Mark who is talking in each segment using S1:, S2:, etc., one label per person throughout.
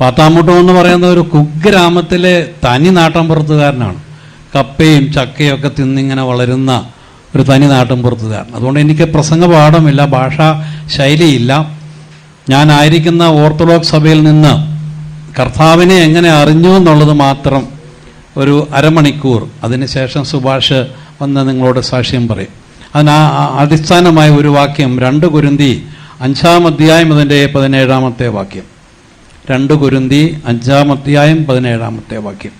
S1: പാത്താമുട്ടം എന്ന് പറയുന്ന ഒരു കുഗ്രാമത്തിലെ തനി നാട്ടമ്പുറത്തുകാരനാണ്. കപ്പയും ചക്കയും ഒക്കെ തിന്നിങ്ങനെ വളരുന്ന ഒരു തനി നാട്ടമ്പുറത്തുകാരൻ. അതുകൊണ്ട് എനിക്ക് പ്രസംഗ പാഠമില്ല ഭാഷാ ശൈലിയില്ല. ഞാനായിരിക്കുന്ന ഓർത്തഡോക്സ് സഭയിൽ നിന്ന് കർത്താവിനെ എങ്ങനെ അറിഞ്ഞു എന്നുള്ളത് മാത്രം ഒരു അരമണിക്കൂർ. അതിനുശേഷം സുഭാഷ് വന്ന് നിങ്ങളോട് സാക്ഷ്യം പറയും. അതിന് അടിസ്ഥാനമായ ഒരു വാക്യം രണ്ട് കുരുന്തി അഞ്ചാം അധ്യായം അതിന്റെ പതിനേഴാമത്തെ വാക്യം. രണ്ട് കുരുന്തി അഞ്ചാം അധ്യായം പതിനേഴാമത്തെ വാക്യം.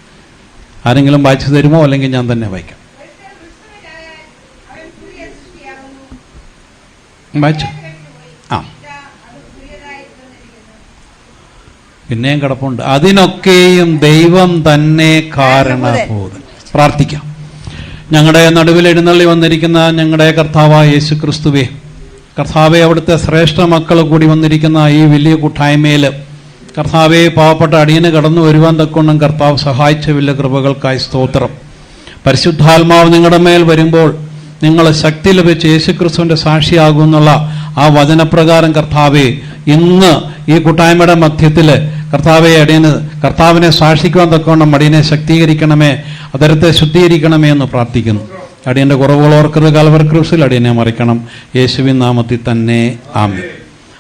S1: ആരെങ്കിലും വായിച്ചു തരുമോ? അല്ലെങ്കിൽ ഞാൻ തന്നെ വായിക്കാം. വായിച്ചു? ആ. പിന്നെയും കിടപ്പുണ്ട്. അതിനൊക്കെയും ദൈവം തന്നെ കാരണഭൂതൻ പ്രാർത്ഥിക്കാം. ഞങ്ങളുടെ നടുവിൽ എഴുന്നള്ളി വന്നിരിക്കുന്ന ഞങ്ങളുടെ കർത്താവായ യേശു ക്രിസ്തുവേ കർത്താവെ അവിടുത്തെ ശ്രേഷ്ഠ മക്കൾ കൂടി വന്നിരിക്കുന്ന ഈ വലിയ കൂട്ടായ്മയിൽ കർത്താവെ പാവപ്പെട്ട അടിയന് കടന്നു വരുവാൻ തക്കൊണ്ടും കർത്താവ് സഹായിച്ച വില്ല കൃപകൾക്കായി സ്തോത്രം. പരിശുദ്ധാത്മാവ് നിങ്ങളുടെ മേൽ വരുമ്പോൾ നിങ്ങൾ ശക്തി ലഭിച്ച് യേശുക്രിസ്തുവിന്റെ സാക്ഷിയാകുമെന്നുള്ള ആ വചനപ്രകാരം കർത്താവെ ഇന്ന് ഈ കൂട്ടായ്മയുടെ മധ്യത്തിൽ കർത്താവെ അടിയന് കർത്താവിനെ സാക്ഷിക്കുവാൻ തക്കവണ്ണം അടിയനെ ശക്തീകരിക്കണമേ അതരത്തെ ശുദ്ധീകരിക്കണമേ എന്ന് പ്രാർത്ഥിക്കുന്നു. അടിയന്റെ കുറവുകൾ ഓർക്കരുത് കാൽവർ ക്രൂസിൽ അടിയനെ മറിക്കണം. യേശുവിൻ നാമത്തിൽ തന്നെ ആമി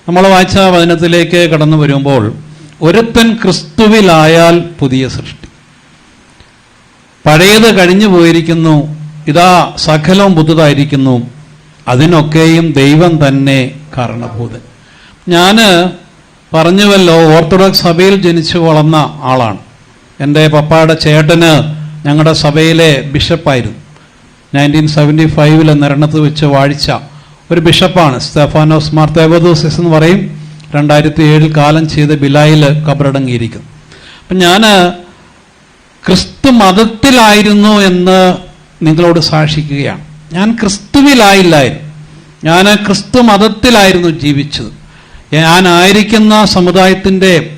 S1: നമ്മൾ വായിച്ച വചനത്തിലേക്ക് കടന്നു വരുമ്പോൾ ഒരുത്തൻ ക്രിസ്തുവിലായാൽ പുതിയ സൃഷ്ടി. പഴയത് കഴിഞ്ഞു പോയിരിക്കുന്നു ഇതാ സകലവും പുതുതായിരിക്കുന്നു അതിനൊക്കെയും ദൈവം തന്നെ കാരണഭൂതൻ. ഞാൻ പറഞ്ഞുവല്ലോ ഓർത്തഡോക്സ് സഭയിൽ ജനിച്ചു വളർന്ന ആളാണ്. എന്റെ പപ്പായുടെ ചേട്ടന് ഞങ്ങളുടെ സഭയിലെ ബിഷപ്പായിരുന്നു. നയന്റീൻ സെവന്റി ഫൈവിൽ നിരണത്ത് വെച്ച് വാഴിച്ച ഒരു ബിഷപ്പാണ് സ്റ്റെഫാനോസ് മാർ തേവദോസിസ് എന്ന് പറയും. രണ്ടായിരത്തി ഏഴിൽ കാലം ചെയ്ത ബിലായിൽ കബറടങ്ങിയിരിക്കുന്നു. അപ്പം ഞാൻ ക്രിസ്തു മതത്തിലായിരുന്നു എന്ന് നിങ്ങളോട് സാക്ഷിക്കുകയാണ്. ഞാൻ ക്രിസ്തുവിലായില്ലായിരുന്നു. ഞാൻ ക്രിസ്തു മതത്തിലായിരുന്നു ജീവിച്ചത്. ഞാനായിരിക്കുന്ന സമുദായത്തിന്റെ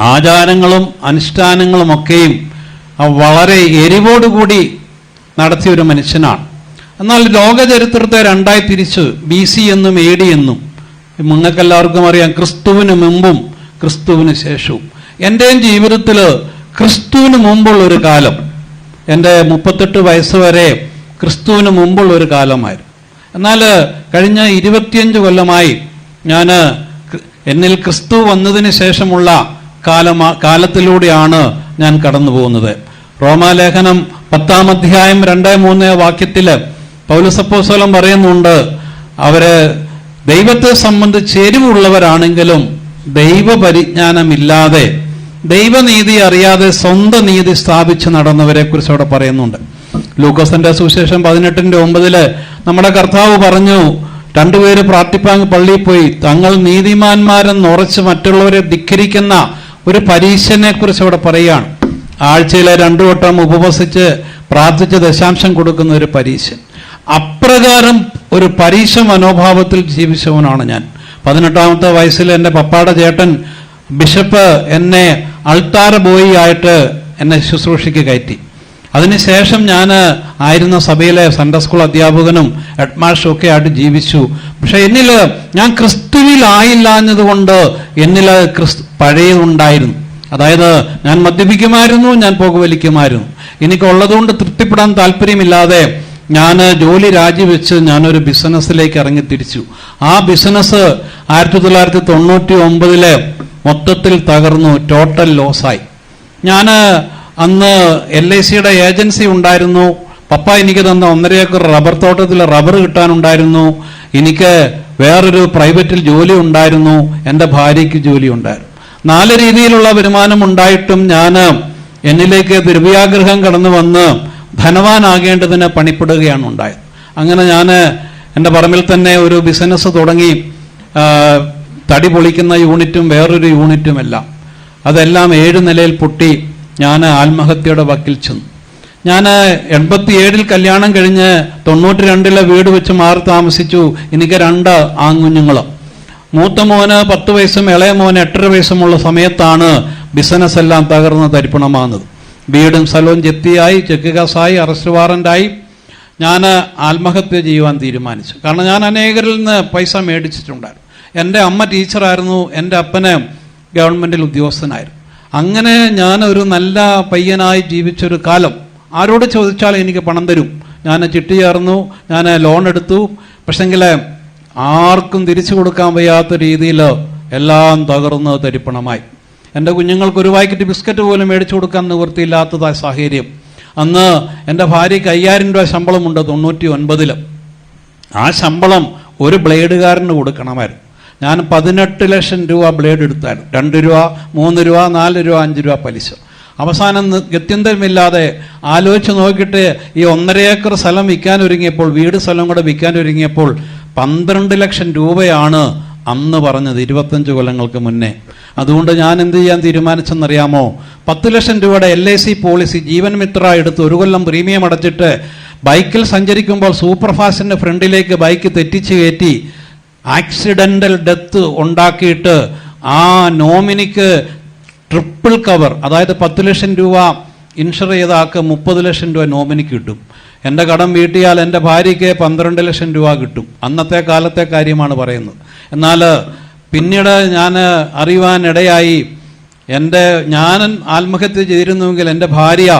S1: ആചാരങ്ങളും അനുഷ്ഠാനങ്ങളും ഒക്കെയും ആ വളരെ എരിവോടുകൂടി നടത്തിയ ഒരു മനുഷ്യനാണ്. എന്നാൽ ലോകചരിത്രത്തെ രണ്ടായി തിരിച്ച് ബി സി എന്നും എ ഡി എന്നും നിങ്ങൾക്കെല്ലാവർക്കും അറിയാം ക്രിസ്തുവിന് മുമ്പും ക്രിസ്തുവിന് ശേഷവും. എന്റെയും ജീവിതത്തിൽ ക്രിസ്തുവിന് മുമ്പുള്ള ഒരു കാലം. എന്റെ മുപ്പത്തെട്ട് വയസ്സ് വരെ ക്രിസ്തുവിന് മുമ്പുള്ള ഒരു കാലമായിരുന്നു. എന്നാൽ കഴിഞ്ഞ ഇരുപത്തിയഞ്ച് കൊല്ലമായി ഞാൻ എന്നിൽ ക്രിസ്തു വന്നതിന് ശേഷമുള്ള കാലമാ കാലത്തിലൂടെയാണ് ഞാൻ കടന്നു പോകുന്നത് റോമാലേഖനം പത്താം അധ്യായം രണ്ട് മൂന്ന് വാക്യത്തിൽ പൗലസപ്പോസ്വലം പറയുന്നുണ്ട് അവർ ദൈവത്തെ സംബന്ധിച്ച് എരിവുള്ളവരാണെങ്കിലും ദൈവപരിജ്ഞാനമില്ലാതെ ദൈവനീതി അറിയാതെ സ്വന്തം നീതി സ്ഥാപിച്ച് നടന്നവരെ കുറിച്ച് അവിടെ പറയുന്നുണ്ട്. ലൂക്കോസിന്റെ സുവിശേഷം പതിനെട്ടിന്റെ ഒമ്പതിൽ നമ്മുടെ കർത്താവ് പറഞ്ഞു രണ്ടുപേര് പ്രാർത്ഥിപ്പാൻ പള്ളിയിൽ പോയി. തങ്ങൾ നീതിമാന്മാരെന്ന് ഉറച്ച് മറ്റുള്ളവരെ ധിക്കരിക്കുന്ന ഒരു പരീക്ഷനെ കുറിച്ച് അവിടെ പറയുകയാണ്. ആഴ്ചയിലെ രണ്ടു വട്ടം ഉപവസിച്ച് പ്രാർത്ഥിച്ച് ദശാംശം കൊടുക്കുന്ന ഒരു പരീക്ഷൻ അപ്രകാരം ഒരു പരീക്ഷ മനോഭാവത്തിൽ ജീവിച്ചവനാണ് ഞാൻ. പതിനെട്ടാമത്തെ വയസ്സിൽ എന്റെ പപ്പാടെ ചേട്ടൻ ബിഷപ്പ് എന്നെ അൾത്താര ബോയി ആയിട്ട് എന്നെ ശുശ്രൂഷയ്ക്ക് കയറ്റി. അതിനുശേഷം ഞാൻ ആയിരുന്ന സഭയിലെ സൺഡേ സ്കൂൾ അധ്യാപകനും ഹെഡ്മാഷും ഒക്കെ ആയിട്ട് ജീവിച്ചു. പക്ഷെ എന്നിൽ ഞാൻ ക്രിസ്തുവിലായില്ലാഞ്ഞതുകൊണ്ട് എന്നിൽ ക്രിസ്തു പഴയതുണ്ടായിരുന്നു. അതായത് ഞാൻ മദ്യപിക്കുമായിരുന്നു ഞാൻ പുകവലിക്കുമായിരുന്നു. എനിക്കുള്ളതുകൊണ്ട് തൃപ്തിപ്പെടാൻ താല്പര്യമില്ലാതെ ഞാൻ ജോലി രാജിവെച്ച് ഞാനൊരു ബിസിനസ്സിലേക്ക് ഇറങ്ങി തിരിച്ചു. ആ ബിസിനസ് ആയിരത്തി തൊള്ളായിരത്തി തൊണ്ണൂറ്റി ഒമ്പതിലെ മൊത്തത്തിൽ തകർന്നു ടോട്ടൽ ലോസായി ഞാൻ അന്ന് എൽ ഐ സിയുടെ ഏജൻസി ഉണ്ടായിരുന്നു. പപ്പ എനിക്ക് തന്ന ഒന്നര ഏക്കർ റബ്ബർ തോട്ടത്തിൽ റബ്ബർ കിട്ടാനുണ്ടായിരുന്നു. എനിക്ക് വേറൊരു പ്രൈവറ്റിൽ ജോലി ഉണ്ടായിരുന്നു. എന്റെ ഭാര്യയ്ക്ക് ജോലി ഉണ്ടായിരുന്നു. നാല് രീതിയിലുള്ള വരുമാനം ഉണ്ടായിട്ടും ഞാൻ എന്നിലേക്ക് ദുർവ്യാഗ്രഹം കടന്നു വന്ന് ധനവാനാകേണ്ടതിന് പണിപ്പെടുകയാണ് ഉണ്ടായത്. അങ്ങനെ ഞാൻ എന്റെ പറമ്പിൽ തന്നെ ഒരു ബിസിനസ് തുടങ്ങി തടി പൊളിക്കുന്ന യൂണിറ്റും വേറൊരു യൂണിറ്റും എല്ലാം അതെല്ലാം ഏഴ് നിലയിൽ പൊട്ടി ഞാൻ ആത്മഹത്യയുടെ വക്കിൽ ചെന്നു. ഞാൻ എൺപത്തിയേഴിൽ കല്യാണം കഴിഞ്ഞ് തൊണ്ണൂറ്റി രണ്ടിലെ വീട് വെച്ച് മാറി താമസിച്ചു. എനിക്ക് രണ്ട് ആൺകുഞ്ഞുങ്ങൾ മൂത്ത മോന് പത്ത് വയസ്സും ഇളയ മോന് എട്ടര വയസ്സുമുള്ള സമയത്താണ് ബിസിനസ് എല്ലാം തകർന്ന് തരിപ്പണമാകുന്നത്. വീടും സ്ഥലവും ജപ്തിയായി ചെക്ക് കാസായി അറസ്റ്റ് വാറന്റായി ഞാൻ ആത്മഹത്യ ചെയ്യുവാൻ തീരുമാനിച്ചു. കാരണം ഞാൻ അനേകരിൽ നിന്ന് പൈസ മേടിച്ചിട്ടുണ്ടായിരുന്നു. എന്റെ അമ്മ ടീച്ചറായിരുന്നു എന്റെ അപ്പന് ഗവൺമെന്റിൽ ഉദ്യോഗസ്ഥനായിരുന്നു. അങ്ങനെ ഞാൻ ഒരു നല്ല പയ്യനായി ജീവിച്ചൊരു കാലം. ആരോട് ചോദിച്ചാൽ എനിക്ക് പണം തരും. ഞാൻ ചിട്ടി ചേർന്നു ഞാൻ ലോൺ എടുത്തു. പക്ഷെങ്കിൽ ആർക്കും തിരിച്ചു കൊടുക്കാൻ വയ്യാത്ത രീതിയിൽ എല്ലാം തകർന്ന് തരിപ്പണമായി. എന്റെ കുഞ്ഞുങ്ങൾക്ക് ഒരു പാക്കറ്റ് ബിസ്ക്കറ്റ് പോലും മേടിച്ചു കൊടുക്കാൻ നിവൃത്തിയില്ലാത്തതായ സാഹചര്യം. അന്ന് എന്റെ ഭാര്യയ്ക്ക് അയ്യായിരം രൂപ ശമ്പളമുണ്ട് തൊണ്ണൂറ്റി ഒൻപതിൽ ആ ശമ്പളം ഒരു ബ്ലേഡുകാരന് കൊടുക്കണമായിരുന്നു. ഞാൻ പതിനെട്ട് ലക്ഷം രൂപ ബ്ലേഡ് എടുത്തായിരുന്നു. രണ്ട് രൂപ മൂന്ന് രൂപ നാല് രൂപ അഞ്ച് രൂപ പലിശ. അവസാനം ഗത്യന്തരമില്ലാതെ ആലോചിച്ച് നോക്കിയിട്ട് ഈ ഒന്നര ഏക്കർ സ്ഥലം വിൽക്കാൻ ഒരുങ്ങിയപ്പോൾ വീട് സ്ഥലം കൂടെ വിൽക്കാൻ ഒരുങ്ങിയപ്പോൾ പന്ത്രണ്ട് ലക്ഷം രൂപയാണ് അന്ന് പറഞ്ഞത് ഇരുപത്തഞ്ച് കൊല്ലങ്ങൾക്ക് മുന്നേ. അതുകൊണ്ട് ഞാൻ എന്ത് ചെയ്യാൻ തീരുമാനിച്ചെന്നറിയാമോ? പത്ത് ലക്ഷം രൂപയുടെ L I C policy Jeevan Mitra എടുത്ത് ഒരു കൊല്ലം പ്രീമിയം അടച്ചിട്ട് ബൈക്കിൽ സഞ്ചരിക്കുമ്പോൾ സൂപ്പർഫാസ്റ്റിന്റെ ഫ്രണ്ടിലേക്ക് ബൈക്ക് തെറ്റിച്ച് കയറ്റി ആക്സിഡന്റൽ ഡെത്ത് ഉണ്ടാക്കിയിട്ട് ആ നോമിനിക്ക് ട്രിപ്പിൾ കവർ അതായത് പത്ത് ലക്ഷം രൂപ ഇൻഷുർ ചെയ്ത ആൾക്ക് മുപ്പത് ലക്ഷം രൂപ നോമിനിക്ക് കിട്ടും. എന്റെ കടം വീട്ടിയാൽ എന്റെ ഭാര്യയ്ക്ക് പന്ത്രണ്ട് ലക്ഷം രൂപ കിട്ടും. അന്നത്തെ കാലത്തെ കാര്യമാണ് പറയുന്നത്. എന്നാൽ പിന്നീട് ഞാൻ അറിയുവാനിടയായി എന്റെ ഞാൻ ആത്മഹത്യ ചെയ്തിരുന്നുവെങ്കിൽ എന്റെ ഭാര്യ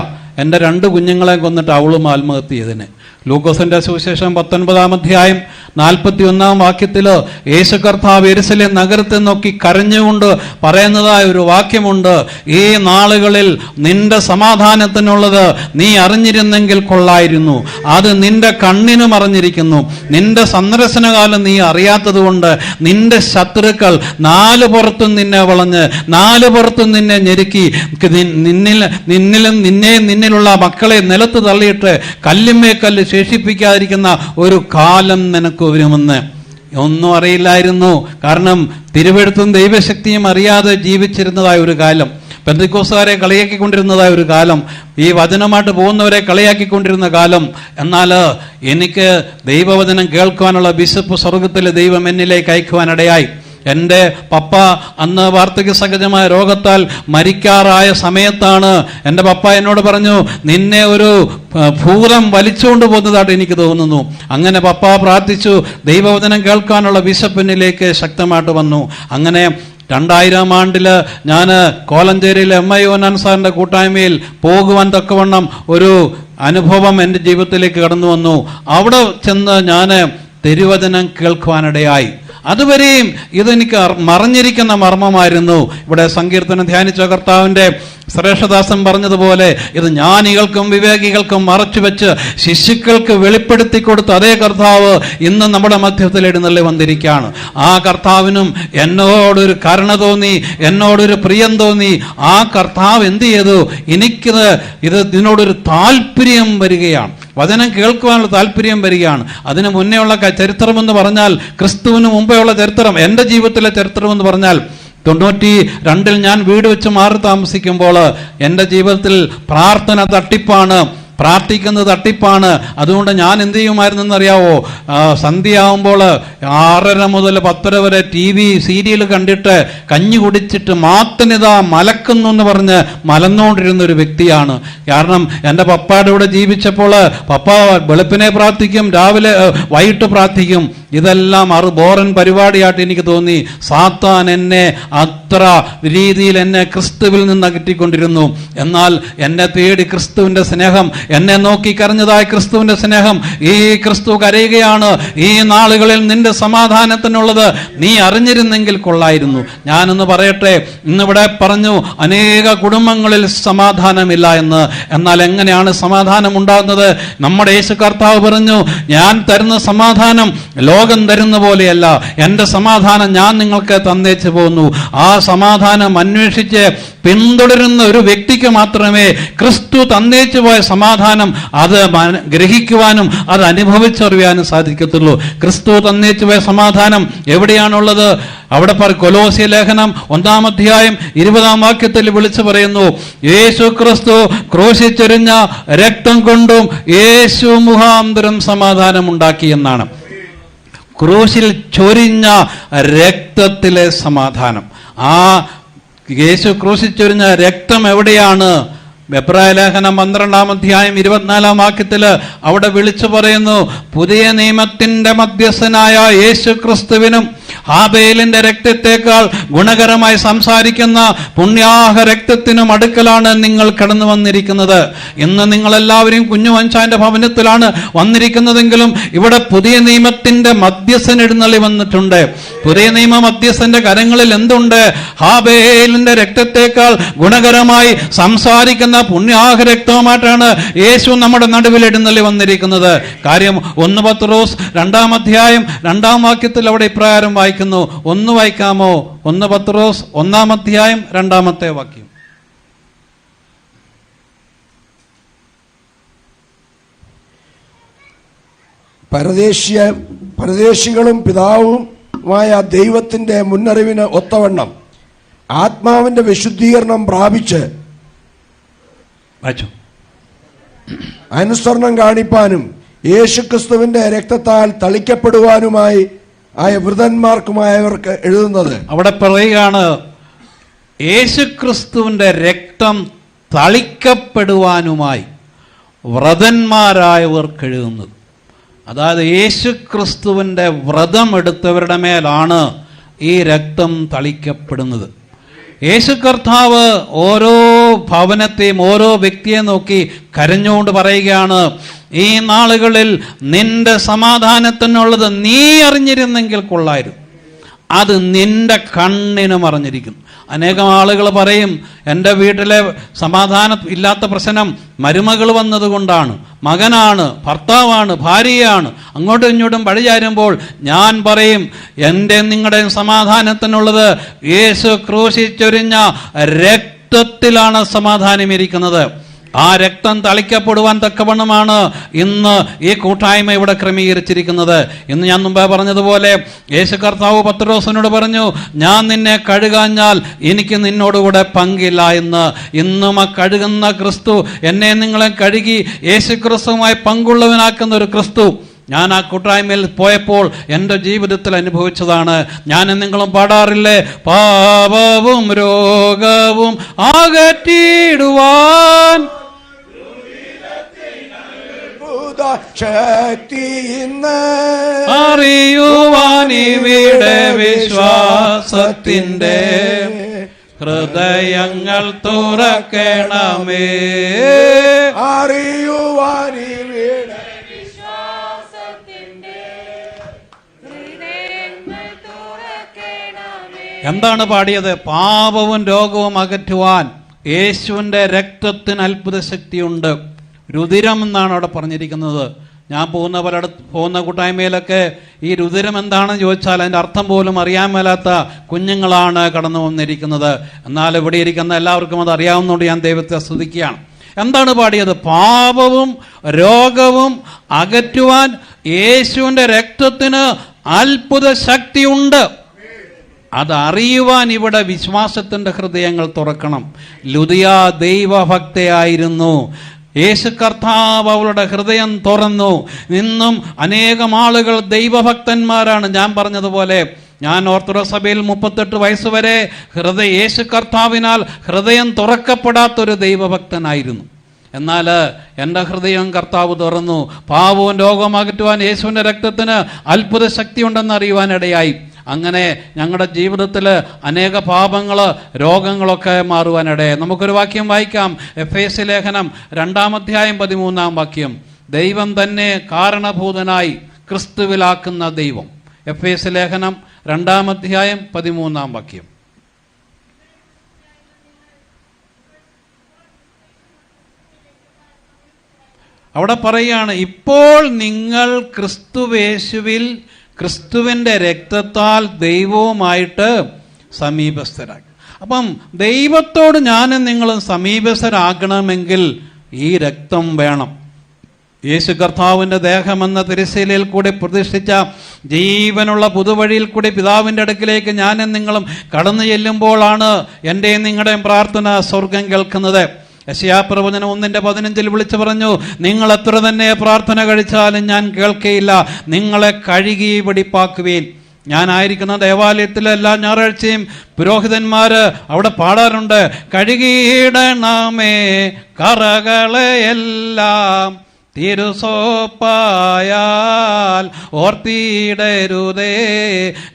S1: എന്റെ രണ്ട് കുഞ്ഞുങ്ങളെ കൊന്നിട്ട് അവളും ആത്മഹത്യ ചെയ്തതിന്. ലൂക്കോസിന്റെ സുവിശേഷം പത്തൊൻപതാം അധ്യായം നാൽപ്പത്തി ഒന്നാം വാക്യത്തിൽ യേശു കർത്താവ് എരുസലേം നഗരത്തെ നോക്കി കരഞ്ഞുകൊണ്ട് പറയുന്നതായ ഒരു വാക്യമുണ്ട്. ഈ നാളുകളിൽ നിന്റെ സമാധാനത്തിനുള്ളത് നീ അറിഞ്ഞിരുന്നെങ്കിൽ കൊള്ളായിരുന്നു. അത് നിന്റെ കണ്ണിനും അറിഞ്ഞിരിക്കുന്നു. നിന്റെ സന്ദർശനകാലം നീ അറിയാത്തതുകൊണ്ട് നിന്റെ ശത്രുക്കൾ നാല് പുറത്തും നിന്നെ വളഞ്ഞ് നാല് പുറത്തും നിന്നെ ഞെരുക്കി. നിന്നിൽ നിന്നിലും നിന്നെ നിന്നിലുള്ള മക്കളെ നിലത്ത് തള്ളിയിട്ട് കല്ലുമേ കല്ല് ശേഷിപ്പിക്കാതിരിക്കുന്ന ഒരു കാലം നിനക്ക് വരുമെന്ന് ഒന്നും അറിയില്ലായിരുന്നു. കാരണം തിരുവെടുത്തും ദൈവശക്തിയും അറിയാതെ ജീവിച്ചിരുന്നതായ ഒരു കാലം. പെന്തിക്കോസുകാരെ കളിയാക്കിക്കൊണ്ടിരുന്നതായ ഒരു കാലം. ഈ വചനമായിട്ട് പോകുന്നവരെ കളിയാക്കിക്കൊണ്ടിരുന്ന കാലം. എന്നാൽ എനിക്ക് ദൈവവചനം കേൾക്കുവാനുള്ള ബിഷപ്പ് സ്വർഗത്തിലെ ദൈവം എന്നിലേക്ക് അയക്കുവാനിടയായി. എന്റെ പപ്പ അന്ന് വാർദ്ധക്യ സഹജമായ രോഗത്താൽ മരിക്കാറായ സമയത്താണ് എന്റെ പപ്പ എന്നോട് പറഞ്ഞു നിന്നെ ഒരു ഭൂതം വലിച്ചുകൊണ്ട് പോകുന്നതായിട്ട് എനിക്ക് തോന്നുന്നു. അങ്ങനെ പപ്പ പ്രാർത്ഥിച്ചു ദൈവവചനം കേൾക്കാനുള്ള വിശപ്പിനിലേക്ക് ശക്തമായിട്ട് വന്നു. അങ്ങനെ രണ്ടായിരം ആണ്ടിൽ ഞാൻ കോലഞ്ചേരിയിലെ എം ഐ ഓനാൻ സാറിന്റെ കൂട്ടായ്മയിൽ പോകുവാൻ തക്കവണ്ണം ഒരു അനുഭവം എന്റെ ജീവിതത്തിലേക്ക് കടന്നു വന്നു. അവിടെ ചെന്ന് ഞാൻ തിരുവചനം കേൾക്കുവാനിടയായി. അതുവരെയും ഇതെനിക്ക് മറഞ്ഞിരിക്കുന്ന മർമ്മമായിരുന്നു. ഇവിടെ സങ്കീർത്തനം ധ്യാനിച്ച കർത്താവിന്റെ ശ്രേഷ്ഠദാസൻ പറഞ്ഞതുപോലെ ഇത് ജ്ഞാനികൾക്കും വിവേകികൾക്കും മറച്ചു വെച്ച് ശിശുക്കൾക്ക് വെളിപ്പെടുത്തി കൊടുത്ത അതേ കർത്താവ് ഇന്ന് നമ്മുടെ മധ്യത്തിൽ എഴുന്നള്ളി വന്നിരിക്കുകയാണ്. ആ കർത്താവിനും എന്നോടൊരു കരുണ തോന്നി എന്നോടൊരു പ്രിയം തോന്നി. ആ കർത്താവ് എന്ത് ചെയ്തു? എനിക്കിത് ഇത് ഇതിനോടൊരു താല്പര്യം വരികയാണ്. വചനം കേൾക്കുവാനുള്ള താല്പര്യം വരികയാണ്. അതിന് മുന്നേ ഉള്ള ചരിത്രമെന്ന് പറഞ്ഞാൽ ക്രിസ്തുവിന് മുമ്പേ ഉള്ള ചരിത്രം എന്റെ ജീവിതത്തിലെ ചരിത്രം എന്ന് പറഞ്ഞാൽ തൊണ്ണൂറ്റി രണ്ടിൽ ഞാൻ വീട് വെച്ച് മാറി താമസിക്കുമ്പോൾ എന്റെ ജീവിതത്തിൽ പ്രാർത്ഥന തട്ടിപ്പാണ്. പ്രാർത്ഥിക്കുന്നത് തട്ടിപ്പാണ്. അതുകൊണ്ട് ഞാൻ എന്ത് ചെയ്യുമായിരുന്നു അറിയാവോ? ആ, സന്ധ്യയാവുമ്പോൾ ആറര മുതൽ പത്തര വരെ ടി വി സീരിയൽ കണ്ടിട്ട് കഞ്ഞി കുടിച്ചിട്ട് മാത്തനിതാ മലക്കുന്നു എന്ന് പറഞ്ഞ് മലന്നുകൊണ്ടിരുന്ന ഒരു വ്യക്തിയാണ്. കാരണം എന്റെ പപ്പയുടെ കൂടെ ജീവിച്ചപ്പോൾ പപ്പ വെളുപ്പിനെ പ്രാർത്ഥിക്കും രാവിലെ വൈകിട്ട് പ്രാർത്ഥിക്കും. ഇതെല്ലാം അറു ബോറൻ പരിപാടിയായിട്ട് എനിക്ക് തോന്നി. സാത്താൻ എന്നെ അത്ര രീതിയിൽ എന്നെ ക്രിസ്തുവിൽ നിന്ന് അകറ്റിക്കൊണ്ടിരുന്നു. എന്നാൽ എന്നെ തേടി ക്രിസ്തുവിന്റെ സ്നേഹം എന്നെ നോക്കി കരഞ്ഞതായ ക്രിസ്തുവിന്റെ സ്നേഹം ഈ ക്രിസ്തു കരയുകയാണ്. ഈ നാളുകളിൽ നിന്റെ സമാധാനത്തിനുള്ളത് നീ അറിഞ്ഞിരുന്നെങ്കിൽ കൊള്ളായിരുന്നു. ഞാനൊന്ന് പറയട്ടെ ഇന്നിവിടെ പറഞ്ഞു അനേക കുടുംബങ്ങളിൽ സമാധാനമില്ല എന്ന്. എന്നാൽ എങ്ങനെയാണ് സമാധാനം ഉണ്ടാകുന്നത്? നമ്മുടെ യേശു കർത്താവ് പറഞ്ഞു ഞാൻ തരുന്ന സമാധാനം ലോകം തരുന്ന പോലെയല്ല. എന്റെ സമാധാനം ഞാൻ നിങ്ങൾക്ക് തന്നേച്ചു പോകുന്നു ആ സമാധാനം അന്വേഷിച്ച് പിന്തുടരുന്ന ഒരു വ്യക്തിക്ക് മാത്രമേ ക്രിസ്തു തന്നേച്ചു പോയ സമാധാനം അത് ഗ്രഹിക്കുവാനും അത് അനുഭവിച്ചറിയാനും സാധിക്കത്തുള്ളൂ. ക്രിസ്തു തന്നേച്ചു പോയ സമാധാനം എവിടെയാണുള്ളത്? അവിടെ പറ കൊലോസ്യ ലേഖനം ഒന്നാം അധ്യായം ഇരുപതാം വാക്യത്തിൽ വിളിച്ചു പറയുന്നു യേശു ക്രിസ്തു ക്രോശിച്ചൊരിഞ്ഞ രക്തം കൊണ്ടും യേശു മുഖാന്തരം സമാധാനം ഉണ്ടാക്കി എന്നാണ്. ക്രൂശിൽ ചൊരിഞ്ഞ രക്തത്തിലെ സമാധാനം. ആ യേശു ക്രൂശിച്ചൊരിഞ്ഞ രക്തം എവിടെയാണ്? വെബ്രായ ലേഖനം പന്ത്രണ്ടാം അധ്യായം ഇരുപത്തിനാലാം വാക്യത്തിൽ അവിടെ വിളിച്ചു പറയുന്നു പുതിയ നിയമത്തിന്റെ മധ്യസ്ഥനായ യേശു ക്രിസ്തുവിനും ഹാബേലിന്റെ രക്തത്തെക്കാൾ ഗുണകരമായി സംസാരിക്കുന്ന പുണ്യാഹ രക്തത്തിനും അടുക്കലാണ് നിങ്ങൾ കടന്നു വന്നിരിക്കുന്നത്. ഇന്ന് നിങ്ങളെല്ലാവരും കുഞ്ഞു വഞ്ചാന്റെ ഭവനത്തിലാണ് വന്നിരിക്കുന്നതെങ്കിലും ഇവിടെ പുതിയ നിയമത്തിന്റെ മധ്യസ്ഥൻ എഴുന്നള്ളി വന്നിട്ടുണ്ട്. പുതിയ നിയമ മധ്യസ്ഥന്റെ കരങ്ങളിൽ എന്തുണ്ട്? ഹാബേലിന്റെ രക്തത്തെക്കാൾ ഗുണകരമായി സംസാരിക്കുന്ന പുണ്യാഹ രക്തവുമായിട്ടാണ് യേശു നമ്മുടെ നടുവിൽ എഴുന്നള്ളി വന്നിരിക്കുന്നത്. കാര്യം ഒന്ന് പത്ത് റോസ് രണ്ടാം അധ്യായം രണ്ടാം വാക്യത്തിൽ അവിടെ ഇപ്രകാരം വായിക്കുന്നു. ഒന്ന് വായിക്കാമോ? ഒന്ന് പത്രോസ് ഒന്നാം അധ്യായം രണ്ടാമത്തെ വാക്യം.
S2: പരദേശിയ പരദേശികളും പിതാവുമായ ദൈവത്തിന്റെ മുന്നറിവിന് ഒത്തവണ്ണം ആത്മാവിന്റെ വിശുദ്ധീകരണം പ്രാപിച്ച് അനുസരണം കാണിപ്പാനും യേശുക്രിസ്തുവിന്റെ രക്തത്താൽ തളിക്കപ്പെടുവാനുമായി ആയ വൃതന്മാർക്കുമായവർക്ക് എഴുതുന്നത്.
S1: അവിടെ പറയുകയാണ് യേശുക്രിസ്തുവിന്റെ രക്തം തളിക്കപ്പെടുവാനുമായി വ്രതന്മാരായവർക്ക് എഴുതുന്നത്. അതായത് യേശുക്രിസ്തുവിന്റെ വ്രതം എടുത്തവരുടെ മേലാണ് ഈ രക്തം തളിക്കപ്പെടുന്നത്. യേശു കർത്താവ് ഓരോ ഭവനത്തെയും ഓരോ വ്യക്തിയെ നോക്കി കരഞ്ഞുകൊണ്ട് പറയുകയാണ് ഈ നാളുകളിൽ നിന്റെ സമാധാനത്തിനുള്ളത് നീ അറിഞ്ഞിരുന്നെങ്കിൽ കൊള്ളായിരുന്നു. അത് നിന്റെ കണ്ണിന് മറിഞ്ഞിരിക്കുന്നു അനേകം ആളുകൾ പറയും എന്റെ വീട്ടിലെ സമാധാന ഇല്ലാത്ത പ്രശ്നം മരുമകൾ വന്നതുകൊണ്ടാണ്. മകനാണ് ഭർത്താവാണ് ഭാര്യയാണ്. അങ്ങോട്ടും ഇങ്ങോട്ടും പഴിചാരുമ്പോൾ ഞാൻ പറയും എന്റെ നിങ്ങളുടെയും സമാധാനത്തിനുള്ളത് യേശു ക്രൂശിച്ചൊരിഞ്ഞ രക്തത്തിലാണ് സമാധാനം ഇരിക്കുന്നത് ആ രക്തം തളിക്കപ്പെടുവാൻ തക്കവണ്ണമാണ് ഇന്ന് ഈ കൂട്ടായ്മ ഇവിടെ ക്രമീകരിച്ചിരിക്കുന്നത്. ഇന്ന് ഞാൻ മുമ്പേ പറഞ്ഞതുപോലെ യേശു കർത്താവ് പത്രോസിനോട് പറഞ്ഞു ഞാൻ നിന്നെ കഴുകാഞ്ഞാൽ എനിക്ക് നിന്നോടുകൂടെ പങ്കില്ല എന്ന്. ഇന്നും ആ കഴുകുന്ന ക്രിസ്തു എന്നെ നിങ്ങളെ കഴുകി യേശു ക്രിസ്തുവുമായി പങ്കുള്ളവനാക്കുന്ന ഒരു ക്രിസ്തു. ഞാൻ ആ കൂട്ടായ്മയിൽ പോയപ്പോൾ എന്റെ ജീവിതത്തിൽ അനുഭവിച്ചതാണ്. ഞാൻ നിങ്ങളും പാടാറില്ലേ? പാപവും രോഗവും അകറ്റിയിടുവാൻ
S2: ശക്തി ഇന്ന്
S1: അറിയുവാനിവിടെ വിശ്വാസത്തിന്റെ ഹൃദയങ്ങൾ തുറക്കണമേ.
S2: അറിയുവാനിവിടെ
S3: വിശ്വാസത്തിന്റെ ഹൃദയങ്ങൾ തുറക്കണമേ.
S1: എന്താണ് പാടിയത്? പാപവും രോഗവും അകറ്റുവാൻ യേശുവിന്റെ രക്തത്തിന് അത്ഭുത ശക്തിയുണ്ട് രുതിരം എന്നാണ് അവിടെ പറഞ്ഞിരിക്കുന്നത്. ഞാൻ പോകുന്ന പലയിടത്ത് പോകുന്ന കൂട്ടായ്മയിലൊക്കെ ഈ രുതിരം എന്താണെന്ന് ചോദിച്ചാൽ അതിന്റെ അർത്ഥം പോലും അറിയാൻ മേലാത്ത കുഞ്ഞുങ്ങളാണ് കടന്നു വന്നിരിക്കുന്നത്. എന്നാൽ ഇവിടെ ഇരിക്കുന്ന എല്ലാവർക്കും അത് അറിയാവുന്നതുകൊണ്ട് ഞാൻ ദൈവത്തെ സ്തുതിക്കുകയാണ്. എന്താണ് പാടിയത്? പാപവും രോഗവും അകറ്റുവാൻ യേശുവിന്റെ രക്തത്തിന് അത്ഭുത ശക്തിയുണ്ട്. അതറിയുവാൻ ഇവിടെ വിശ്വാസത്തിന്റെ ഹൃദയങ്ങൾ തുറക്കണം. ലുതിയ ദൈവഭക്തയായിരുന്നു. യേശു കർത്താവ് അവളുടെ ഹൃദയം തുറന്നു. നിന്നും അനേകം ആളുകൾ ദൈവഭക്തന്മാരാണ്. ഞാൻ പറഞ്ഞതുപോലെ ഞാൻ ഓർത്തഡോക്സ് സഭയിൽ മുപ്പത്തെട്ട് വയസ്സ് വരെ ഹൃദയ യേശു കർത്താവിനാൽ ഹൃദയം തുറക്കപ്പെടാത്തൊരു ദൈവഭക്തനായിരുന്നു. എന്നാൽ എന്റെ ഹൃദയം കർത്താവ് തുറന്നു. പാവവും രോഗം അകറ്റുവാൻ യേശുവിന്റെ രക്തത്തിന് അത്ഭുത ശക്തിയുണ്ടെന്ന് അറിയുവാനിടയായി. അങ്ങനെ ഞങ്ങളുടെ ജീവിതത്തിൽ അനേക പാപങ്ങൾ രോഗങ്ങളൊക്കെ മാറുവാനിടയെ. നമുക്കൊരു വാക്യം വായിക്കാം. എഫ് എസ് ലേഖനം രണ്ടാമധ്യായം പതിമൂന്നാം വാക്യം. ദൈവം തന്നെ കാരണഭൂതനായി ക്രിസ്തുവിലാക്കുന്ന ദൈവം. എഫ് എസ് ലേഖനം രണ്ടാമധ്യായം പതിമൂന്നാം വാക്യം. അവിടെ പറയുകയാണ് ഇപ്പോൾ നിങ്ങൾ ക്രിസ്തുവേശുവിൽ ക്രിസ്തുവിന്റെ രക്തത്താൽ ദൈവവുമായിട്ട് സമീപസ്ഥരാക്കി. അപ്പം ദൈവത്തോട് ഞാനും നിങ്ങളും സമീപസ്ഥരാകണമെങ്കിൽ ഈ രക്തം വേണം. യേശു കർത്താവിന്റെ ദേഹമെന്ന തിരശ്ശീലയിൽ കൂടി പ്രതിഷ്ഠിച്ച ജീവനുള്ള പുതുവഴിയിൽ കൂടി പിതാവിന്റെ അടുക്കിലേക്ക് ഞാനും നിങ്ങളും കടന്നു ചെല്ലുമ്പോഴാണ് എന്റെയും നിങ്ങളുടെയും പ്രാർത്ഥന സ്വർഗം കേൾക്കുന്നത്. യശയാപ്രവചനം ഒന്നിന്റെ പതിനഞ്ചിൽ വിളിച്ചു പറഞ്ഞു നിങ്ങൾ എത്ര തന്നെ പ്രാർത്ഥന കഴിച്ചാലും ഞാൻ കേൾക്കയില്ല. നിങ്ങളെ കഴുകി വെടിപ്പാക്കുവേൻ. ഞാനായിരിക്കുന്ന ദേവാലയത്തിലെ എല്ലാ ഞായറാഴ്ചയും പുരോഹിതന്മാര് അവിടെ പാടാറുണ്ട്. കഴുകിയിടണമേ കറകളെ എല്ലാം തിരുസോപ്പായാൽ ഓർത്തിടരുതേ.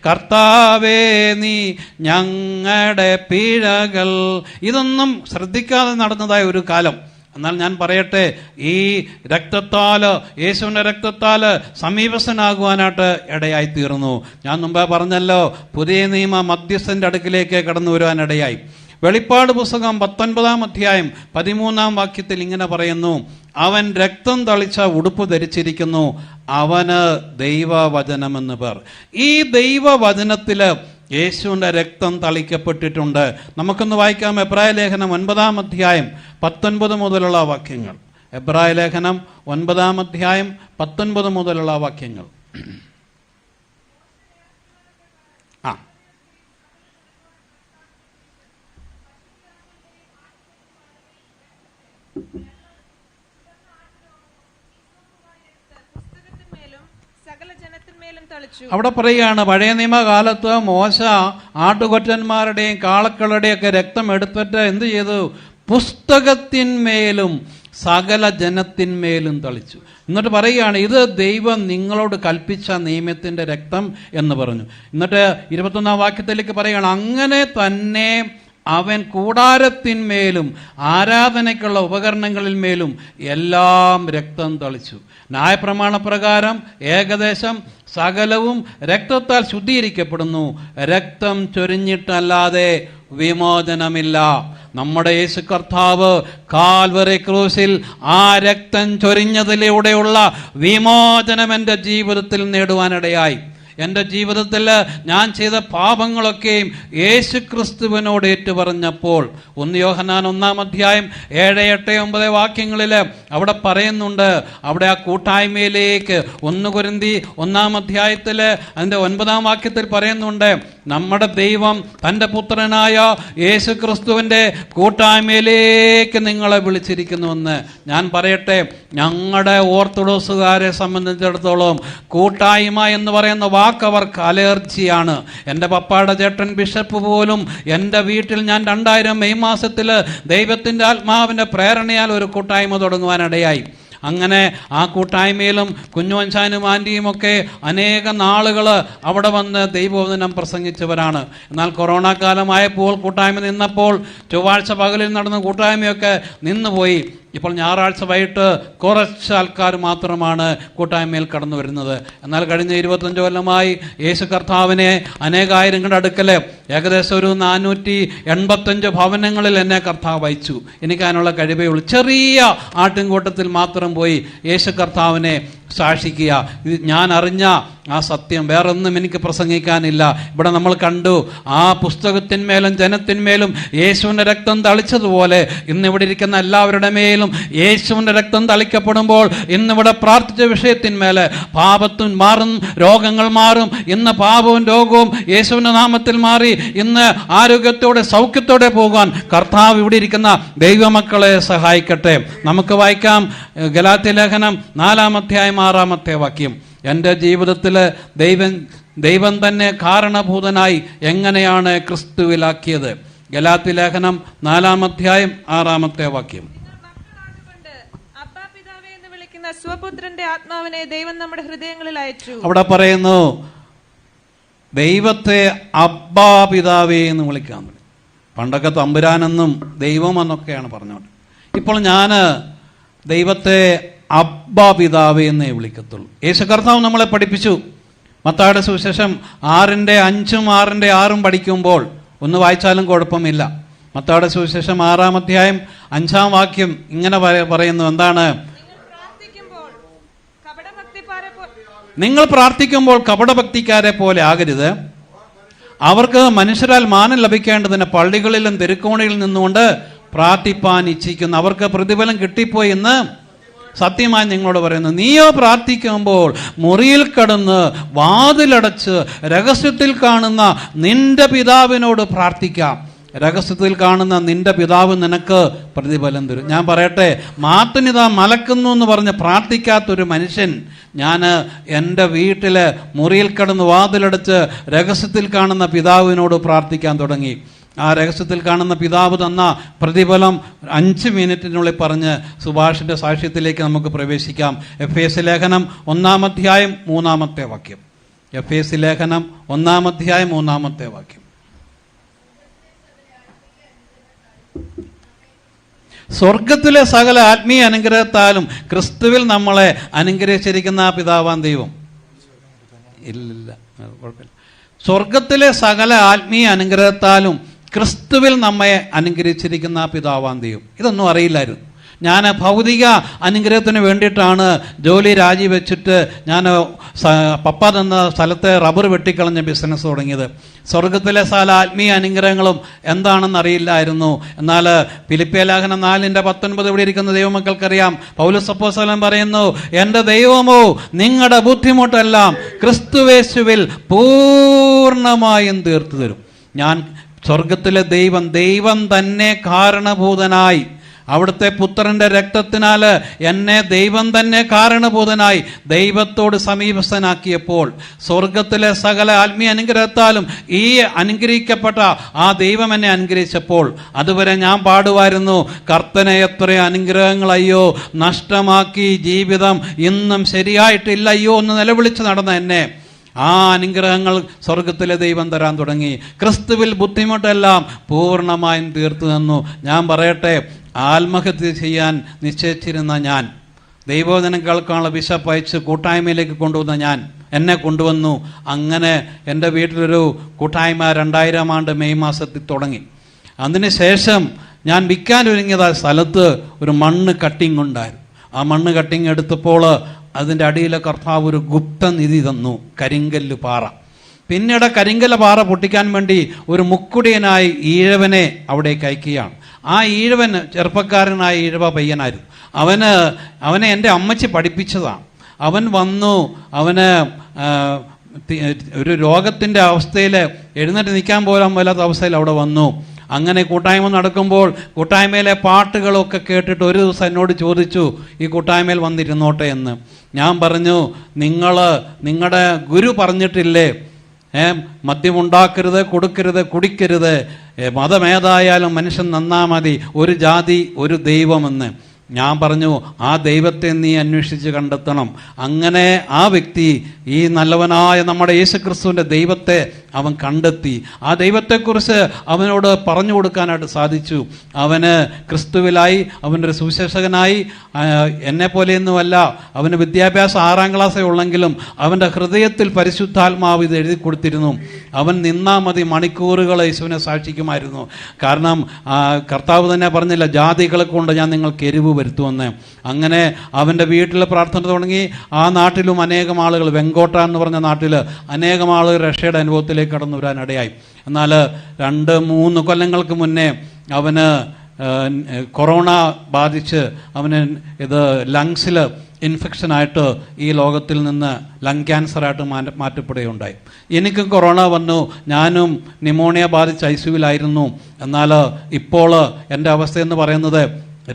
S1: കർത്താവേ നീ ഞങ്ങളുടെ പിഴകൾ. ഇതൊന്നും ശ്രദ്ധിക്കാതെ നടന്നതായ ഒരു കാലം. എന്നാൽ ഞാൻ പറയട്ടെ ഈ രക്തത്താൽ യേശുവിന്റെ രക്തത്താൽ സമീപസ്ഥനാകുവാനായിട്ട് ഇടയായി തീർന്നു ഞാൻ മുമ്പേ പറഞ്ഞല്ലോ പുതിയ നിയമ മധ്യസ്ഥന്റെ അടുക്കിലേക്ക് കടന്നു വരുവാൻ ഇടയായി വെളിപ്പാട് പുസ്തകം പത്തൊൻപതാം അധ്യായം പതിമൂന്നാം വാക്യത്തിൽ ഇങ്ങനെ പറയുന്നു അവൻ രക്തം തളിച്ച ഉടുപ്പ് ധരിച്ചിരിക്കുന്നു. അവന് ദൈവവചനമെന്ന് പേർ. ഈ ദൈവവചനത്തിൽ യേശുവിന്റെ രക്തം തളിക്കപ്പെട്ടിട്ടുണ്ട്. നമുക്കൊന്ന് വായിക്കാം എബ്രായ ലേഖനം ഒൻപതാം അധ്യായം പത്തൊൻപത് മുതലുള്ള വാക്യങ്ങൾ. എബ്രായ ലേഖനം ഒൻപതാം അധ്യായം പത്തൊൻപത് മുതലുള്ള വാക്യങ്ങൾ ആ
S4: പുസ്തകത്തിന്മേലും സകല ജനത്തിന്മേലും തളിച്ചു
S1: അവിടെ പറയുകയാണ് പഴയ നിയമകാലത്ത് മോശ ആട്ടുകൊറ്റന്മാരുടെയും കാളക്കളുടെയും ഒക്കെ രക്തം എടുത്തിട്ട് എന്ത് ചെയ്തു? പുസ്തകത്തിന്മേലും സകല ജനത്തിന്മേലും തളിച്ചു. എന്നിട്ട് പറയുകയാണ് ഇത് ദൈവം നിങ്ങളോട് കൽപ്പിച്ച നിയമത്തിന്റെ രക്തം എന്ന് പറഞ്ഞു. എന്നിട്ട് ഇരുപത്തൊന്നാം വാക്യത്തിലേക്ക് പറയുകയാണ് അങ്ങനെ തന്നെ അവൻ കൂടാരത്തിന്മേലും ആരാധനയ്ക്കുള്ള ഉപകരണങ്ങളിൽ മേലും എല്ലാം രക്തം തളിച്ചു. ന്യായപ്രമാണപ്രകാരം ഏകദേശം സകലവും രക്തത്താൽ ശുദ്ധീകരിക്കപ്പെടുന്നു. രക്തം ചൊരിഞ്ഞിട്ടല്ലാതെ വിമോചനമില്ല. നമ്മുടെ യേശു കർത്താവ് കാൽവറി ക്രൂസിൽ ആ രക്തം ചൊരിഞ്ഞതിലൂടെയുള്ള വിമോചനം എന്റെ ജീവിതത്തിൽ നേടുവാനിടയായി. എന്റെ ജീവിതത്തിൽ ഞാൻ ചെയ്ത പാപങ്ങളൊക്കെയും യേശു ക്രിസ്തുവിനോട് ഏറ്റുപറഞ്ഞപ്പോൾ ഒന്ന് യോഹനാൻ ഒന്നാം അധ്യായം ഏഴ് എട്ട് ഒമ്പത് വാക്യങ്ങളിൽ അവിടെ പറയുന്നുണ്ട് അവിടെ ആ കൂട്ടായ്മയിലേക്ക് ഒന്ന് കുരുന്തി ഒന്നാം അധ്യായത്തിൽ അതിന്റെ ഒൻപതാം വാക്യത്തിൽ പറയുന്നുണ്ട് നമ്മുടെ ദൈവം തന്റെ പുത്രനായ യേശു ക്രിസ്തുവിന്റെ കൂട്ടായ്മയിലേക്ക് നിങ്ങളെ വിളിച്ചിരിക്കുന്നുവെന്ന് ഞാൻ പറയട്ടെ. ഞങ്ങളുടെ ഓർത്തഡോക്സുകാരെ സംബന്ധിച്ചിടത്തോളം കൂട്ടായ്മ എന്ന് പറയുന്ന വാക്ക് അവർക്ക് അലർജിയാണ്. എന്റെ പപ്പായുടെ ചേട്ടൻ ബിഷപ്പ് പോലും എന്റെ വീട്ടിൽ ഞാൻ രണ്ടായിരം മെയ് മാസത്തിൽ ദൈവത്തിന്റെ ആത്മാവിന്റെ പ്രേരണയാൽ ഒരു കൂട്ടായ്മ തുടങ്ങുവാനിടയായി. അങ്ങനെ ആ കൂട്ടായ്മയിലും കുഞ്ഞുവൻചാനും ആന്റിയും ഒക്കെ അനേക നാളുകൾ അവിടെ വന്ന് ദൈവവചനം പ്രസംഗിച്ചവരാണ്. എന്നാൽ കൊറോണ കാലമായപ്പോൾ കൂട്ടായ്മ നിന്നപ്പോൾ ചൊവ്വാഴ്ച പകലിൽ നടന്ന കൂട്ടായ്മയൊക്കെ നിന്നുപോയി. ഇപ്പോൾ ഞായറാഴ്ച വൈകിട്ട് കുറച്ച് ആൾക്കാർ മാത്രമാണ് കൂട്ടായ്മയിൽ കടന്നു വരുന്നത്. എന്നാൽ കഴിഞ്ഞ ഇരുപത്തഞ്ച് കൊല്ലമായി യേശു കർത്താവിനെ അനേകായിരങ്ങളുടെ അടുക്കൽ ഏകദേശം ഒരു നാനൂറ്റി എൺപത്തഞ്ച് ഭവനങ്ങളിൽ എന്നെ കർത്താവ് അയച്ചു. എനിക്ക് അതിനുള്ള കഴിവേ ഉള്ളൂ. ചെറിയ ആട്ടിൻകൂട്ടത്തിൽ മാത്രം പോയി യേശു കർത്താവിനെ സാക്ഷിക്കുക. ഇത് ഞാൻ അറിഞ്ഞ ആ സത്യം. വേറൊന്നും എനിക്ക് പ്രസംഗിക്കാനില്ല. ഇവിടെ നമ്മൾ കണ്ടു ആ പുസ്തകത്തിന്മേലും ജനത്തിന്മേലും യേശുവിന്റെ രക്തം തളിച്ചതുപോലെ ഇന്നിവിടെ ഇരിക്കുന്ന എല്ലാവരുടെ മേലും യേശുവിന്റെ രക്തം തളിക്കപ്പെടുമ്പോൾ ഇന്നിവിടെ പ്രാർത്ഥിച്ച വിഷയത്തിന്മേലെ പാപത്തും മാറും രോഗങ്ങൾ മാറും. ഇന്ന് പാപവും രോഗവും യേശുവിന്റെ നാമത്തിൽ മാറി. ഇന്ന് ആരോഗ്യത്തോടെ സൗഖ്യത്തോടെ പോകാൻ കർത്താവ് ഇവിടെ ഇരിക്കുന്ന ദൈവമക്കളെ സഹായിക്കട്ടെ. നമുക്ക് വായിക്കാം ഗലാത്തി ലേഖനം നാലാം അധ്യായം ആറാമത്തെ വാക്യം. എന്റെ ജീവിതത്തിൽ ദൈവം ദൈവം തന്നെ കാരണഭൂതനായി എങ്ങനെയാണ് ക്രിസ്തുവിലാക്കിയത്? ഗലാത്തി ലേഖനം നാലാം അധ്യായം ആറാമത്തെ വാക്യം.
S4: സ്വപുത്രന്റെ ആത്മാവിനെ ദൈവം നമ്മുടെ ഹൃദയങ്ങളിൽ അയച്ചു.
S1: അവിടെ പറയുന്നു ദൈവത്തെ അബ്ബാ പിതാവേ എന്ന് വിളിക്കാൻ തുടങ്ങി പണ്ടൊക്കെ തമ്പുരാനെന്നും ദൈവം എന്നൊക്കെയാണ് പറഞ്ഞോണ്ട് ഇപ്പോൾ ഞാൻ ദൈവത്തെ അബ്ബാ പിതാവേ എന്നേ വിളിക്കത്തുള്ളൂ. യേശു കർത്താവ് നമ്മളെ പഠിപ്പിച്ചു. മത്തായുടെ സുവിശേഷം ആറിന്റെ അഞ്ചും ആറിന്റെ ആറും പഠിക്കുമ്പോൾ ഒന്ന് വായിച്ചാലും കുഴപ്പമില്ല. മത്തായുടെ സുവിശേഷം ആറാം അധ്യായം അഞ്ചാം വാക്യം ഇങ്ങനെ പറയുന്നു എന്താണ്?
S4: നിങ്ങൾ പ്രാർത്ഥിക്കുമ്പോൾ
S1: കപടഭക്തിക്കാരെ പോലെ ആകരുത്. അവർക്ക് മനുഷ്യരാൽ മാനം ലഭിക്കേണ്ടതിന് പള്ളികളിലും തെരുക്കോണിയിൽ നിന്നുകൊണ്ട് പ്രാർത്ഥിപ്പാൻ ഇച്ഛിക്കുന്നു. അവർക്ക് പ്രതിഫലം കിട്ടിപ്പോയി എന്ന് സത്യമായി നിങ്ങളോട് പറയുന്നു നീയോ പ്രാർത്ഥിക്കുമ്പോൾ മുറിയിൽ കടന്ന് വാതിലടച്ച് രഹസ്യത്തിൽ കാണുന്ന നിന്റെ പിതാവിനോട് പ്രാർത്ഥിക്കാം. രഹസ്യത്തിൽ കാണുന്ന നിന്റെ പിതാവ് നിനക്ക് പ്രതിഫലം തരും. ഞാൻ പറയട്ടെ മാത്തിനിതാ മലക്കുന്നു എന്ന് പറഞ്ഞ് പ്രാർത്ഥിക്കാത്തൊരു മനുഷ്യൻ ഞാൻ എന്റെ വീട്ടിൽ മുറിയിൽ കടന്ന് വാതിലടച്ച് രഹസ്യത്തിൽ കാണുന്ന പിതാവിനോട് പ്രാർത്ഥിക്കാൻ തുടങ്ങി. ആ രഹസ്യത്തിൽ കാണുന്ന പിതാവ് തന്ന പ്രതിഫലം അഞ്ച് മിനിറ്റിനുള്ളിൽ പറഞ്ഞ് സുഭാഷിന്റെ സാക്ഷ്യത്തിലേക്ക് നമുക്ക് പ്രവേശിക്കാം. എഫ് എസ് ലേഖനം ഒന്നാം അധ്യായം മൂന്നാമത്തെ വാക്യം. എഫ് എസ് ലേഖനം ഒന്നാം അധ്യായം മൂന്നാമത്തെ വാക്യം. സ്വർഗത്തിലെ സകല ആത്മീയ അനുഗ്രഹത്താലും ക്രിസ്തുവിൽ നമ്മളെ അനുഗ്രഹിച്ചിരിക്കുന്ന ആ പിതാവാൻ ദൈവം. ഇല്ല സ്വർഗത്തിലെ സകല ആത്മീയ അനുഗ്രഹത്താലും ക്രിസ്തുവിൽ നമ്മെ അനുഗ്രഹിച്ചിരിക്കുന്ന ആ പിതാവാൻ ദൈവം. ഇതൊന്നും അറിയില്ലായിരുന്നു. ഞാൻ ഭൗതിക അനുഗ്രഹത്തിന് വേണ്ടിയിട്ടാണ് ജോലി രാജിവെച്ചിട്ട് ഞാൻ പപ്പ എന്ന സ്ഥലത്തെ റബ്ബർ വെട്ടിക്കളഞ്ഞ ബിസിനസ് തുടങ്ങിയത്. സ്വർഗത്തിലെ സ്ഥല ആത്മീയ അനുഗ്രഹങ്ങളും എന്താണെന്ന് അറിയില്ലായിരുന്നു എന്നാൽ ഫിലിപ്പിയ ലേഖനം നാലിന്റെ പത്തൊൻപത് ഇവിടെ ഇരിക്കുന്ന ദൈവമക്കൾക്കറിയാം. പൗലസപ്പോസലം പറയുന്നു എന്റെ ദൈവമോ നിങ്ങളുടെ ബുദ്ധിമുട്ടെല്ലാം ക്രിസ്തുവേശുവിൽ പൂർണമായും തീർത്തു തരും ഞാൻ സ്വർഗത്തിലെ ദൈവം ദൈവം തന്നെ കാരണഭൂതനായി. അവിടുത്തെ പുത്രന്റെ രക്തത്തിനാൽ എന്നെ ദൈവം തന്നെ കാരണഭൂതനായി. ദൈവത്തോട് സമീപസ്ഥനാക്കിയപ്പോൾ സ്വർഗത്തിലെ സകല ആത്മീയ അനുഗ്രഹത്താലും ഈ അനുഗ്രഹിക്കപ്പെട്ട ആ ദൈവം എന്നെ അനുഗ്രഹിച്ചപ്പോൾ അതുവരെ ഞാൻ പാടുമായിരുന്നു കർത്തനെ എത്ര അനുഗ്രഹങ്ങളയ്യോ നഷ്ടമാക്കി ജീവിതം ഇന്നും ശരിയായിട്ടില്ല അയ്യോ എന്ന് നിലവിളിച്ച് നടന്ന എന്നെ. ആ അനുഗ്രഹങ്ങൾ സ്വർഗത്തിലെ ദൈവം തരാൻ തുടങ്ങി. ക്രിസ്തുവിൽ ബുദ്ധിമുട്ടെല്ലാം പൂർണമായും തീർത്തു തന്നു. ഞാൻ പറയട്ടെ ആത്മഹത്യ ചെയ്യാൻ നിശ്ചയിച്ചിരുന്ന ഞാൻ ദൈവോധനം കേൾക്കാനുള്ള ബിഷപ്പ് അയച്ച് കൂട്ടായ്മയിലേക്ക് കൊണ്ടുവന്ന ഞാൻ എന്നെ കൊണ്ടുവന്നു. അങ്ങനെ എന്റെ വീട്ടിലൊരു കൂട്ടായ്മ രണ്ടായിരം ആണ്ട് മെയ് മാസത്തിൽ തുടങ്ങി. അതിനുശേഷം ഞാൻ വിൽക്കാൻ ഒരുങ്ങിയത് സ്ഥലത്ത് ഒരു മണ്ണ് കട്ടിങ് ഉണ്ടായിരുന്നു. ആ മണ്ണ് കട്ടിങ് എടുത്തപ്പോൾ അതിന്റെ അടിയിലെ കർത്താവ് ഒരു ഗുപ്തനിധി തന്നു കരിങ്കല്ല് പാറ. പിന്നീട് കരിങ്കല പാറ പൊട്ടിക്കാൻ വേണ്ടി ഒരു മുക്കുടിയനായി ഈഴവനെ അവിടേക്ക് അയക്കുകയാണ്. ആ ഈഴവൻ ചെറുപ്പക്കാരനായ ഈഴവ പയ്യനായിരുന്നു. അവന് അവനെ എന്റെ അമ്മച്ചി പഠിപ്പിച്ചതാണ്. അവൻ വന്നു അവന് ഒരു രോഗത്തിന്റെ അവസ്ഥയിൽ എഴുന്നേറ്റ് നിൽക്കാൻ പോലും മേലാത്ത അവസ്ഥയിൽ അവിടെ വന്നു. അങ്ങനെ കൂട്ടായ്മ നടക്കുമ്പോൾ കൂട്ടായ്മയിലെ പാട്ടുകളൊക്കെ കേട്ടിട്ട് ഒരു ദിവസം എന്നോട് ചോദിച്ചു ഈ കൂട്ടായ്മയിൽ വന്നിരുന്നോട്ടെ എന്ന്? ഞാൻ പറഞ്ഞു നിങ്ങൾ നിങ്ങളുടെ ഗുരു പറഞ്ഞിട്ടില്ലേ? ഏ മദ്യമുണ്ടാക്കരുത് കൊടുക്കരുത് കുടിക്കരുത്. മതമേതായാലും മനുഷ്യൻ നന്നാ മതി. ഒരു ജാതി ഒരു ദൈവമെന്ന്. ഞാൻ പറഞ്ഞു ആ ദൈവത്തെ നീ അന്വേഷിച്ച് കണ്ടെത്തണം. അങ്ങനെ ആ വ്യക്തി ഈ നല്ലവനായ നമ്മുടെ യേശുക്രിസ്തുവിന്റെ ദൈവത്തെ അവൻ കണ്ടെത്തി. ആ ദൈവത്തെക്കുറിച്ച് അവനോട് പറഞ്ഞു കൊടുക്കാനായിട്ട് സാധിച്ചു. അവന് ക്രിസ്തുവിലായി അവനൊരു സുവിശേഷകനായി എന്നെ പോലെയൊന്നുമല്ല അവന് വിദ്യാഭ്യാസം ആറാം ക്ലാസ്സേ ഉള്ളെങ്കിലും അവന്റെ ഹൃദയത്തിൽ പരിശുദ്ധാത്മാവ് ഇത് എഴുതി കൊടുത്തിരുന്നു. അവൻ നിന്നാ മതി മണിക്കൂറുകൾ യേശുവിനെ സാക്ഷിക്കുമായിരുന്നു. കാരണം കർത്താവ് തന്നെ പറഞ്ഞില്ല ജാതികളെ കൊണ്ട് ഞാൻ നിങ്ങൾക്ക് എരിവ് വരുത്തുമെന്ന്. അങ്ങനെ അവന്റെ വീട്ടിൽ പ്രാർത്ഥന തുടങ്ങി. ആ നാട്ടിലും അനേകം ആളുകൾ വെങ്കോട്ട എന്ന് പറഞ്ഞ നാട്ടിൽ അനേകം ആളുകൾ രക്ഷയുടെ അനുഭവത്തിലേക്ക് കടന്നു വരാനിടയായി എന്നാൽ രണ്ട് മൂന്ന് കൊല്ലങ്ങൾക്ക് മുന്നേ അവന് കൊറോണ ബാധിച്ച് അവന് ഇത് ലങ്സിൽ ഇൻഫെക്ഷനായിട്ട് ഈ ലോകത്തിൽ നിന്ന് ലങ് ക്യാൻസറായിട്ട് മാറ്റ മാറ്റപ്പെടുകയുണ്ടായി. എനിക്കും കൊറോണ വന്നു. ഞാനും ന്യൂമോണിയ ബാധിച്ച് ഐ സിയുവിലായിരുന്നു എന്നാൽ ഇപ്പോൾ എന്റെ അവസ്ഥയെന്ന് പറയുന്നത്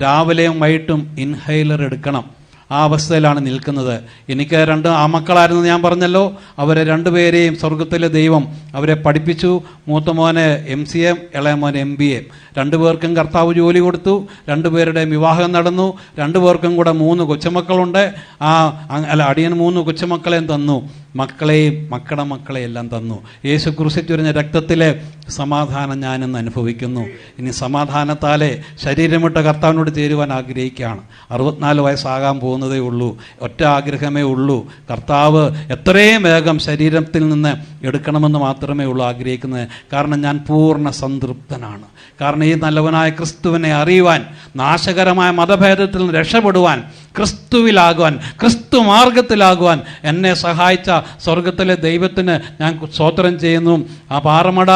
S1: രാവിലെയും വൈകിട്ടും ഇൻഹൈലർ എടുക്കണം. ആ അവസ്ഥയിലാണ് നിൽക്കുന്നത്. എനിക്ക് രണ്ട് ആ ആമക്കളായിരുന്നു ഞാൻ പറഞ്ഞല്ലോ. അവരെ രണ്ടുപേരെയും സ്വർഗത്തിലെ ദൈവം അവരെ പഠിപ്പിച്ചു. മൂത്ത മോന് എം സി എം ഇളയ മോനെ എം ബി എ രണ്ടുപേർക്കും കർത്താവ് ജോലി കൊടുത്തു. രണ്ടുപേരുടെയും വിവാഹം നടന്നു. രണ്ടുപേർക്കും കൂടെ മൂന്ന് കൊച്ചുമക്കളുണ്ട്. ആ അല്ല അടിയൻ മൂന്ന് കൊച്ചുമക്കളെയും തന്നു. മക്കളെയും മക്കളുടെ മക്കളെയും എല്ലാം തന്നു. യേശു കുറിച്ചിട്ടുവരുന്ന രക്തത്തിലെ സമാധാനം ഞാനിന്ന് അനുഭവിക്കുന്നു. ഇനി സമാധാനത്താലെ ശരീരമിട്ട കർത്താവിനോട് ചേരുവാൻ ആഗ്രഹിക്കുകയാണ്. അറുപത്തിനാല് വയസ്സാകാൻ പോകുന്നതേ ഉള്ളൂ. ഒറ്റ ആഗ്രഹമേ ഉള്ളൂ. കർത്താവ് എത്രയും വേഗം ശരീരത്തിൽ നിന്ന് എടുക്കണമെന്ന് മാത്രമേ ഉള്ളൂ ആഗ്രഹിക്കുന്നത്. കാരണം ഞാൻ പൂർണ സംതൃപ്തനാണ്. കാരണം ഈ നല്ലവനായ ക്രിസ്തുവിനെ അറിയുവാൻ നാശകരമായ മതഭേദത്തിൽ നിന്ന് രക്ഷപ്പെടുവാൻ ക്രിസ്തുവിലാകുവാൻ ക്രിസ്തു മാർഗത്തിലാകുവാൻ എന്നെ സഹായിച്ച സ്വർഗത്തിലെ ദൈവത്തിന് ഞാൻ സ്തോത്രം ചെയ്യുന്നു. ആ പാറമട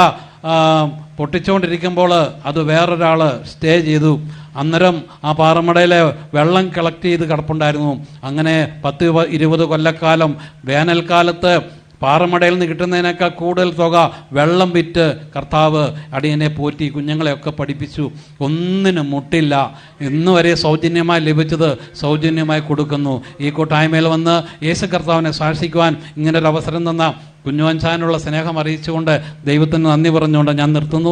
S1: പൊട്ടിച്ചുകൊണ്ടിരിക്കുമ്പോൾ അത് വേറൊരാൾ സ്റ്റേ ചെയ്തു. അന്നേരം ആ പാറമടയിലെ വെള്ളം കളക്ട് ചെയ്ത് കിടപ്പുണ്ടായിരുന്നു. അങ്ങനെ പത്ത് ഇരുപത് കൊല്ലക്കാലം വേനൽക്കാലത്ത് പാറമടയിൽ നിന്ന് കിട്ടുന്നതിനേക്കാൾ കൂടുതൽ തുക വെള്ളം വിറ്റ് കർത്താവ് അടിയനെ പോറ്റി കുഞ്ഞുങ്ങളെയൊക്കെ പഠിപ്പിച്ചു. ഒന്നിനും മുട്ടില്ല. ഇന്ന് വരെ സൗജന്യമായി ലഭിച്ചത് സൗജന്യമായി കൊടുക്കുന്നു. ഈ കൂട്ടായ്മയിൽ വന്ന് യേശു കർത്താവിനെ സാക്ഷിക്കുവാൻ ഇങ്ങനൊരു അവസരം തന്ന കുഞ്ഞുവഞ്ചാനുള്ള സ്നേഹം അറിയിച്ചുകൊണ്ട് ദൈവത്തിന് നന്ദി പറഞ്ഞുകൊണ്ട് ഞാൻ നിർത്തുന്നു.